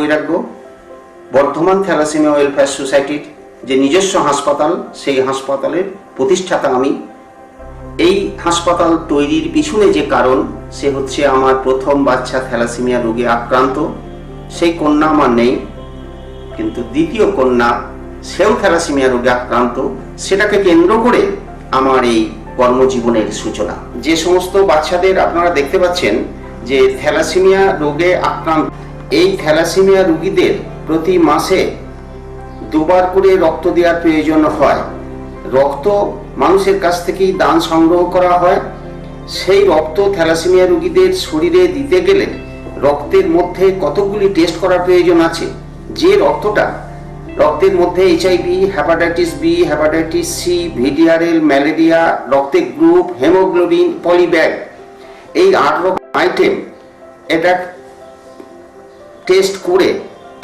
বৈরাগ্য। Bardhaman thalassaemia welfare সোসাইটির যে নিজস্ব হাসপাতাল, সেই হাসপাতালের প্রতিষ্ঠাতা আমি। এই হাসপাতাল তৈরির পিছনে যে কারণ, সে হচ্ছে আমার প্রথম বাচ্চা থ্যালাসেমিয়া রোগে আক্রান্ত। সেই কন্যা আমার নেই, কিন্তু দ্বিতীয় কন্যা, সেও থ্যালাসেমিয়া রোগে আক্রান্ত। সেটাকে কেন্দ্র করে আমার এই কর্মজীবনের সূচনা। যে সমস্ত বাচ্চাদের আপনারা দেখতে পাচ্ছেন যে থ্যালাসেমিয়া রোগে আক্রান্ত এই থ্যালাসেমিয়া রুগীদের প্রতি মাসে দুবার করে রক্ত দেওয়ার প্রয়োজন হয়। রক্ত মানুষের কাছ থেকেই দান সংগ্রহ করা হয়। সেই রক্ত থ্যালাসেমিয়া রুগীদের শরীরে দিতে গেলে রক্তের মধ্যে কতগুলি টেস্ট করার প্রয়োজন আছে? যে রক্তটা, রক্তের মধ্যে HIV hepatitis B hepatitis C VDRL malaria রক্তের গ্রুপ হেমোগ্লোবিন পলিব্যাগ এই আট রকম আইটেম এটা টেস্ট করে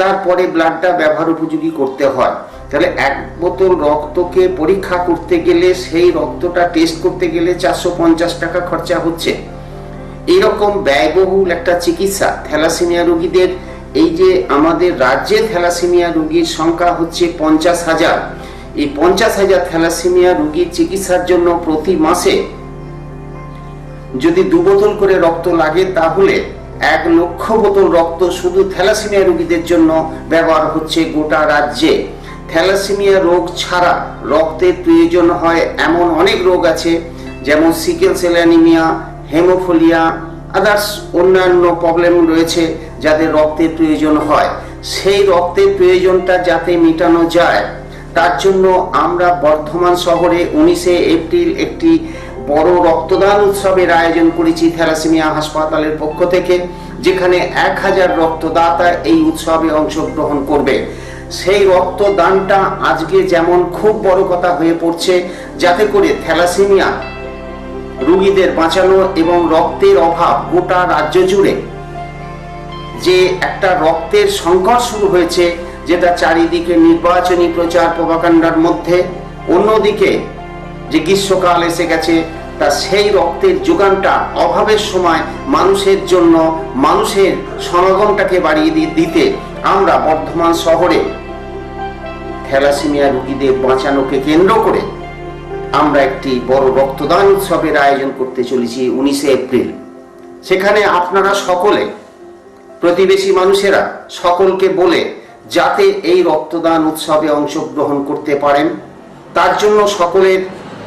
তারপরে ব্লাডটা ব্যবহার উপযোগী করতে হয়। তাহলে এক বোতল রক্তকে পরীক্ষা করতে গেলে সেই রক্তটা টেস্ট করতে গেলে চারশো পঞ্চাশ টাকা খরচা হচ্ছে। এরকম ব্যয়বহুল একটা চিকিৎসা থ্যালাসেমিয়া রোগীদের, এই যে আমাদের রাজ্যে থ্যালাসেমিয়া রোগীর সংখ্যা হচ্ছে পঞ্চাশ হাজার। এই পঞ্চাশ হাজার থ্যালাসেমিয়া রোগীর চিকিৎসার জন্য প্রতি মাসে যদি দু বোতল করে রক্ত লাগে তাহলে এক লক্ষ বোতল রক্ত শুধু থ্যালাসেমিয়া রোগীদের জন্য ব্যবহার হচ্ছে গোটা রাজ্যে। থ্যালাসেমিয়া রোগ ছাড়া রক্তের প্রয়োজন হয় এমন অনেক রোগ আছে, যেমন sickle cell anaemia, haemophilia, others অন্যান্য প্রবলেম রয়েছে যাদের রক্তের প্রয়োজন হয়। সেই রক্তের প্রয়োজনটা যাতে মেটানো যায়, তার জন্য আমরা বর্ধমান শহরে উনিশে এপ্রিল একটি বড় রক্তদান উৎসবের আয়োজন করেছি থ্যালাসেমিয়া হাসপাতালের পক্ষ থেকে, যেখানে এক হাজার রক্তদাতা এই উৎসবে অংশগ্রহণ করবে। সেই রক্তদানটা আজকে যেমন খুব বড় কথা হয়ে পড়ছে, যাতে করে থ্যালাসেমিয়া রোগীদের বাঁচানো এবং রক্তের অভাব গোটা রাজ্য জুড়ে যে একটা রক্তের সংকট শুরু হয়েছে, যেটা চারিদিকে নির্বাচনী প্রচার প্রভাকাণ্ডার মধ্যে, অন্যদিকে যে গ্রীষ্মকাল এসে গেছে তা সেই রক্তের যোগানটা অভাবের সময় মানুষের জন্য মানুষের সমাগমটাকে বাড়িয়ে দিতে আমরা বর্ধমান শহরে থ্যালাসেমিয়া রোগীদের বাঁচানোকে কেন্দ্র করে আমরা একটি বড় রক্তদান উৎসবের আয়োজন করতে চলেছি উনিশে এপ্রিল। সেখানে আপনারা সকলে, প্রতিবেশী মানুষেরা সকলকে বলে যাতে এই রক্তদান উৎসবে অংশগ্রহণ করতে পারেন। তার জন্য সকলের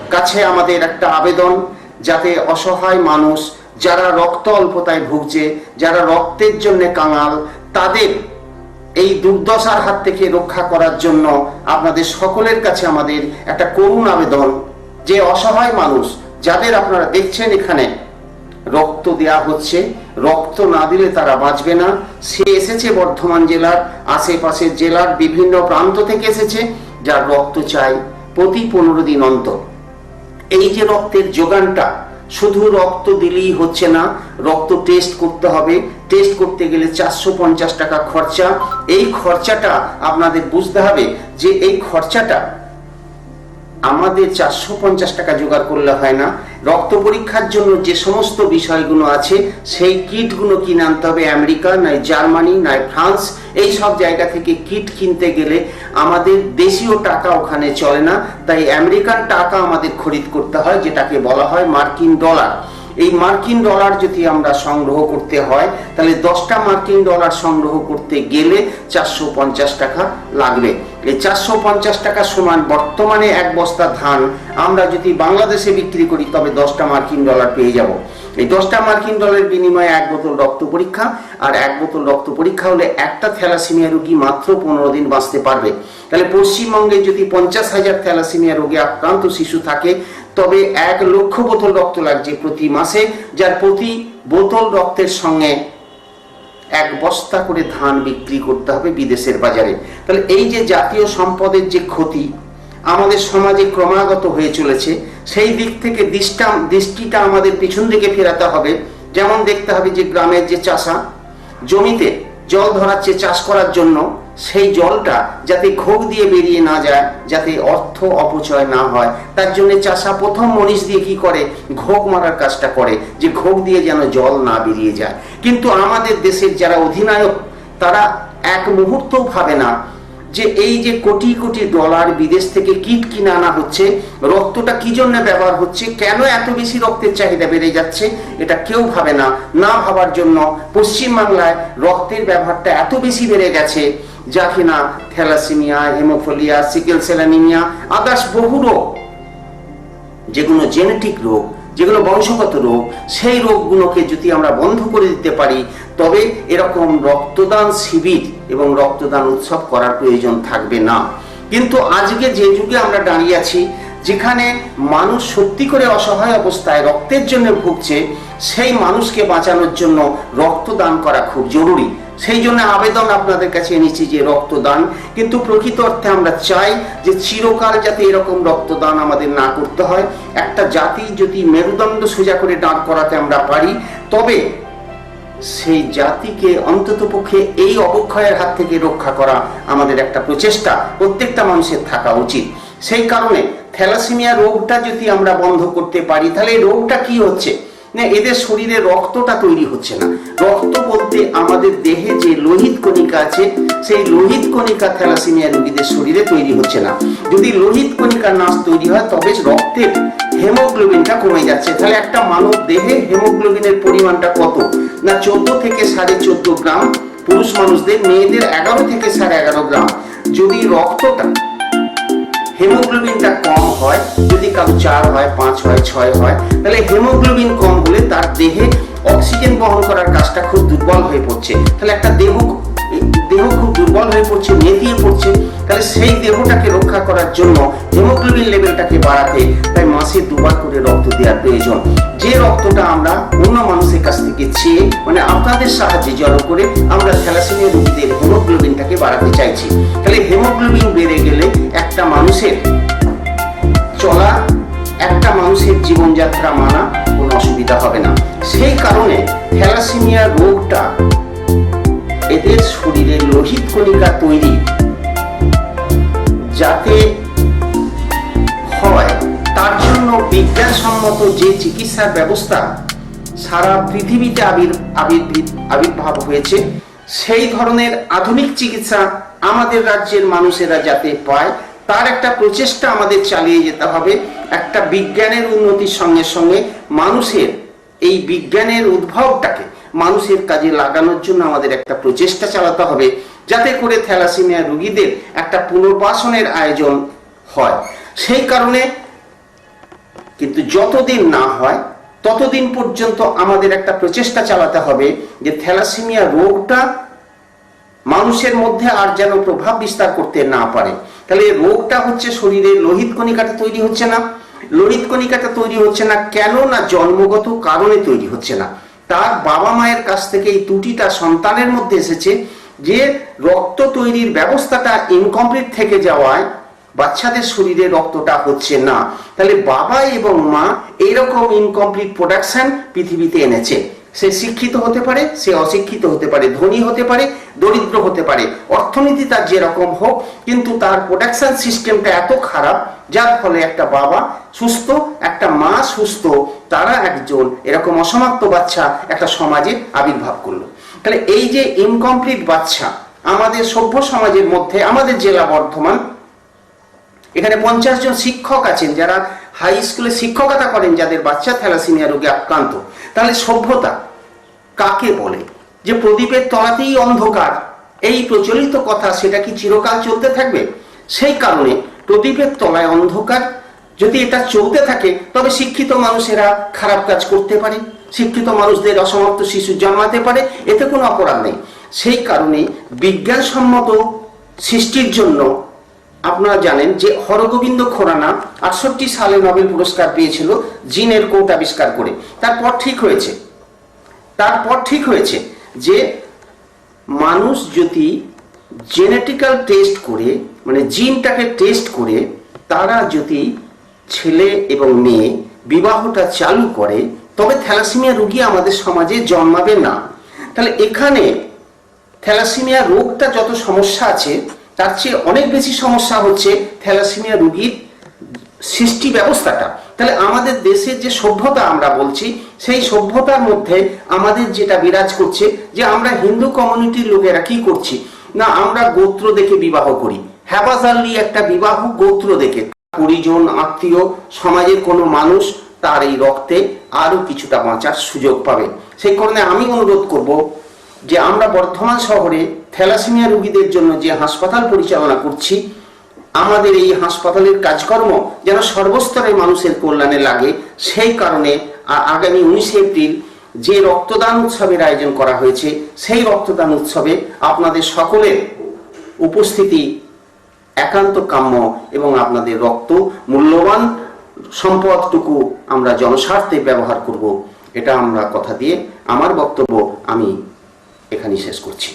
কাছে আমাদের একটা আবেদন যাতে অসহায় মানুষ, যারা রক্ত অল্পতায় ভুগছে, যারা রক্তের জন্য কাঙাল, তাদের এই দুর্দশার হাত থেকে রক্ষা করার জন্য আপনাদের সকলের কাছে আমাদের একটা করুণ আবেদন। যে অসহায় মানুষ, যাদের আপনারা দেখছেন এখানে, রক্ত দেয়া হচ্ছে, রক্ত না দিলে তারা বাঁচবে না। সে এসেছে বর্ধমান জেলার আশেপাশের জেলার বিভিন্ন প্রান্ত থেকে এসেছে, যার রক্ত চাই প্রতি পনেরো দিন অন্তর। এই যে রক্তের যোগানটা, শুধু রক্ত দিলেই হচ্ছে না, রক্ত টেস্ট করতে হবে। টেস্ট করতে গেলে চারশো পঞ্চাশ টাকা খরচা। এই খরচাটা আপনাদের বুঝতে হবে যে এই খরচাটা আমাদের চারশো পঞ্চাশ টাকা জোগাড় করলে হয় না। রক্ত পরীক্ষার জন্য যে সমস্ত বিষয়গুলো আছে, সেই কিটগুলো কিনে আনতে হবে আমেরিকা নয় জার্মানি নয় ফ্রান্স। এই সব জায়গা থেকে কিট কিনতে গেলে আমাদের দেশীয় টাকা ওখানে চলে না। তাই আমেরিকান টাকা আমাদের খরিদ করতে হয়, যেটাকে বলা হয় মার্কিন ডলার। এই মার্কিন ডলার যদি আমরা সংগ্রহ করতে হয়, তাহলে দশটা মার্কিন ডলার সংগ্রহ করতে গেলে চারশো পঞ্চাশ টাকা লাগবে। এই চারশো পঞ্চাশ টাকা সমান বর্তমানে এক বস্তা ধান আমরা যদি বাংলাদেশে বিক্রি করি, তবে দশটা মার্কিন ডলার পেয়ে যাব। এই দশটা মার্কিন ডলারের বিনিময়ে এক বোতল রক্ত পরীক্ষা, আর এক বোতল রক্ত পরীক্ষা হলে একটা থ্যালাসেমিয়া রোগী মাত্র পনেরো দিন বাঁচতে পারবে। তাহলে পশ্চিমবঙ্গে যদি পঞ্চাশ হাজার থ্যালাসেমিয়া রোগে আক্রান্ত শিশু থাকে তবে এক লক্ষ বোতল রক্ত লাগছে প্রতি মাসে, যার প্রতি বোতল রক্তের সঙ্গে এক বস্তা করে ধান বিক্রি করতে হবে বিদেশের বাজারে। তাহলে এই যে জাতীয় সম্পদের যে ক্ষতি আমাদের সমাজে ক্রমাগত হয়ে চলেছে, সেই দিক থেকে দৃষ্টা, দৃষ্টিটা আমাদের পিছন দিকে ফেরাতে হবে। যেমন দেখতে হবে যে গ্রামের যে চাষা, জমিতে জল ধরাচ্ছে চাষ করার জন্য সেই জলটা যাতে ঘোগ দিয়ে বেরিয়ে না যায়, যাতে অর্থ অপচয় না হয়। তার জন্য চাষা প্রথম মনীষ দিয়ে কি করে? ঘোগ মারার কাজটা করে, যে ঘোগ দিয়ে যেন জল না বেরিয়ে যায়। কিন্তু আমাদের দেশের যারা অধিনায়ক, তারা এক মুহূর্তও ভাবে না যে এই যে কোটি কোটি ডলার বিদেশ থেকে কিট কিনে আনা হচ্ছে, রক্তটা কি জন্য ব্যবহার হচ্ছে, কেন এত বেশি রক্তের চাহিদা বেড়ে যাচ্ছে, এটা কেউ ভাবে না। না ভাবার জন্য পশ্চিমবাংলায় রক্তের ব্যবহারটা এত বেশি বেড়ে গেছে যা কিনা thalassaemia, haemophilia, sickle cell anaemia others বহু রোগ। যেগুলো জেনেটিক রোগ, যেগুলো বংশগত রোগ, সেই রোগগুলোকে যদি আমরা বন্ধ করে দিতে পারি, তবে এরকম রক্তদান শিবির এবং রক্তদান উৎসব করার প্রয়োজন থাকবে না। কিন্তু আজকে যে যুগে আমরা দাঁড়িয়ে আছি, যেখানে মানুষ সত্যি করে অসহায় অবস্থায় রক্তের জন্য ভুগছে, সেই মানুষকে বাঁচানোর জন্য রক্তদান করা খুব জরুরি। সেই জন্য আবেদন আপনাদের কাছে এনেছি যে রক্তদান। কিন্তু প্রকৃত অর্থে আমরা চাই যে চিরকাল যাতে এরকম রক্তদান আমাদের না করতে হয়। একটা জাতি যদি মেরুদণ্ড সোজা করে দাঁড় করাতে আমরা পারি, তবে সেই জাতিকে অন্তত পক্ষে এই অবক্ষয়ের হাত থেকে রক্ষা করা আমাদের একটা প্রচেষ্টা। প্রত্যেকটা মানুষের থাকা উচিত। সেই কারণে থ্যালাসেমিয়া রোগটা যদি আমরা বন্ধ করতে পারি, তাহলে রোগটা কি হচ্ছে? না, এদের শরীরে রক্তটা তৈরি হচ্ছে না। রক্ত বলতে আমাদের দেহে যে লোহিত কণিকা আছে, সেই লোহিত কণিকা থ্যালাসেমিয়া রোগীদের শরীরে তৈরি হচ্ছে না। যদি লোহিত কণিকা নাশ তৈরি হয়, তবে রক্তের হেমোগ্লোবিনটা কমে যাচ্ছে। তাহলে একটা মানব দেহে হেমোগ্লোবিনের পরিমাণটা কত? না, চোদ্দ থেকে সাড়ে চোদ্দ গ্রাম। পুরুষ মানুষদের, মেয়েদের এগারো থেকে সাড়ে এগারো গ্রাম। যদি রক্তটা হেমোগ্লোবিনটা কম হয়, যদি কারও চার হয়, পাঁচ হয়, ছয় হয়, তাহলে হেমোগ্লোবিন কম হলে তার দেহে অক্সিজেন বহন করার কাজটা খুব দুর্বল হয়ে পড়ছে। তাহলে একটা দেহ দেহ খুব দুর্বল হয়ে পড়ছে, নেতিয়ে পড়ছে। তাহলে সেই দেহটাকে রক্ষা করার জন্য হেমোগ্লোবিন লেভেলটাকে বাড়াতে তাই মাসে দুবার করে রক্ত দেওয়ার প্রয়োজন। যে রক্তটা আমরা অন্য মানুষের কাছ থেকে চেয়ে মানে আপনাদের সাহায্যে জড়ো করে আমরা থ্যালাসেমিয়া রোগীদের হেমোগ্লোবিনটাকে বাড়াতে চাইছি। তাহলে হেমোগ্লোবিন বেড়ে গেলে একটা মানুষের চলা, একটা মানুষের জীবনযাত্রা মানা কোনো অসুবিধা হবে না। সেই কারণে থ্যালাসেমিয়া রোগটা এদের শরীরে লোহিত কণিকা তৈরি, যাতে হয়, তার জন্য বিজ্ঞানসম্মত যে চিকিৎসার ব্যবস্থা সারা পৃথিবীতে আবির আবির্ভাব হয়েছে, সেই ধরনের আধুনিক চিকিৎসা আমাদের রাজ্যের মানুষেরা যাতে পায়, তার একটা প্রচেষ্টা আমাদের চালিয়ে যেতে হবে। একটা বিজ্ঞানের উন্নতির সঙ্গে সঙ্গে মানুষের এই বিজ্ঞানের উদ্ভবটাকে মানুষের কাজে লাগানোর জন্য আমাদের একটা প্রচেষ্টা চালাতে হবে যাতে করে থ্যালাসেমিয়া রোগীদের একটা পুনর্বাসনের আয়োজন হয়। সেই কারণে কিন্তু যতদিন না হয়, ততদিন পর্যন্ত আমাদের একটা প্রচেষ্টা চালাতে হবে যে থ্যালাসেমিয়া রোগটা মানুষের মধ্যে আর যেন প্রভাব বিস্তার করতে না পারে। তাহলে রোগটা হচ্ছে শরীরে লোহিত কণিকাটা তৈরি হচ্ছে না। লোহিত কণিকাটা তৈরি হচ্ছে না কেন না জন্মগত কারণে তৈরি হচ্ছে না? তার বাবা মায়ের কাছ থেকে এই ত্রুটিটা সন্তানের মধ্যে এসেছে যে রক্ত তৈরির ব্যবস্থাটা ইনকমপ্লিট থেকে যাওয়ায় বাচ্চাদের শরীরে রক্তটা হচ্ছে না। তাহলে বাবা এবং মা এইরকম ইনকমপ্লিট প্রোডাকশন পৃথিবীতে এনেছে। সে শিক্ষিত হতে পারে, সে অশিক্ষিত হতে পারে, ধনী হতে পারে দরিদ্র হতে পারে। অর্থনীতি তার যেরকম হোক, কিন্তু তার প্রোডাকশন সিস্টেমটা এত খারাপ, যার ফলে একটা বাবা সুস্থ, একটা মা সুস্থ, তারা একজন এরকম অসমাপ্ত বাচ্চা একটা সমাজে আবির্ভাব করল। তাহলে এই যে ইনকমপ্লিট বাচ্চা, আমাদের সভ্য সমাজের মধ্যে, আমাদের জেলা বর্ধমান, এখানে পঞ্চাশ জন শিক্ষক আছেন, যারা হাই স্কুলে শিক্ষকতা করেন, যাদের বাচ্চা থ্যালাসিমিয়া রোগে আক্রান্ত। তাহলে সভ্যতা কাকে বলে? যে প্রদীপের তলাতেই অন্ধকার, এই প্রচলিত কথা সেটা কি চিরকাল চলতে থাকবে? সেই কারণে প্রদীপের তলায় অন্ধকার, যদি এটা চলতে থাকে, তবে শিক্ষিত মানুষেরা খারাপ কাজ করতে পারে, শিক্ষিত মানুষদের অসমাপ্ত শিশু জন্মাতে পারে, এতে কোনো অপরাধ নেই। সেই কারণে বিজ্ঞানসম্মত সৃষ্টির জন্য আপনারা জানেন যে হরগোবিন্দ খোরানা আটষট্টি সালে নোবেল পুরস্কার পেয়েছিল জিনের কোট আবিষ্কার করে। তারপর ঠিক হয়েছে। তারপর ঠিক হয়েছে। যে মানুষ যদি জেনেটিক্যাল টেস্ট করে মানে জিনটাকে টেস্ট করে, তারা যদি ছেলে এবং মেয়ে বিবাহটা চালু করে, তবে থ্যালাসেমিয়া রোগী আমাদের সমাজে জন্মাবে না। তাহলে এখানে থ্যালাসেমিয়া রোগটা যত সমস্যা আছে, তার চেয়ে অনেক বেশি সমস্যা হচ্ছে থ্যালাসেমিয়া রোগীর সৃষ্টি ব্যবস্থাটা। তাহলে আমাদের দেশের যে সভ্যতা আমরা বলছি, সেই সভ্যতার মধ্যে আমাদের যেটা বিরাজ করছে, যে আমরা হিন্দু কমিউনিটির লোকেরা কি করছি? না, আমরা গোত্র দেখে বিবাহ করি। হ্যাবাজারলি একটা বিবাহ গোত্র দেখে। পরিজন আত্মীয়, সমাজের কোনো মানুষ তার এই রক্তে আরও কিছুটা বাঁচার সুযোগ পাবে। সেই কারণে আমি অনুরোধ করব যে আমরা বর্ধমান শহরে থ্যালাসেমিয়া রোগীদের জন্য যে হাসপাতাল পরিচালনা করছি আমাদের এই হাসপাতালের কাজকর্ম যেন সর্বস্তরের মানুষের কল্যাণে লাগে, সেই কারণে আগামী উনিশে এপ্রিল যে রক্তদান উৎসবের আয়োজন করা হয়েছে, সেই রক্তদান উৎসবে আপনাদের সকলের উপস্থিতি একান্ত কাম্য এবং আপনাদের রক্ত মূল্যবান সম্পদটুকু আমরা জনস্বার্থে ব্যবহার করব। এটা আমরা কথা দিয়ে আমার বক্তব্য আমি এখানে শেষ করছি।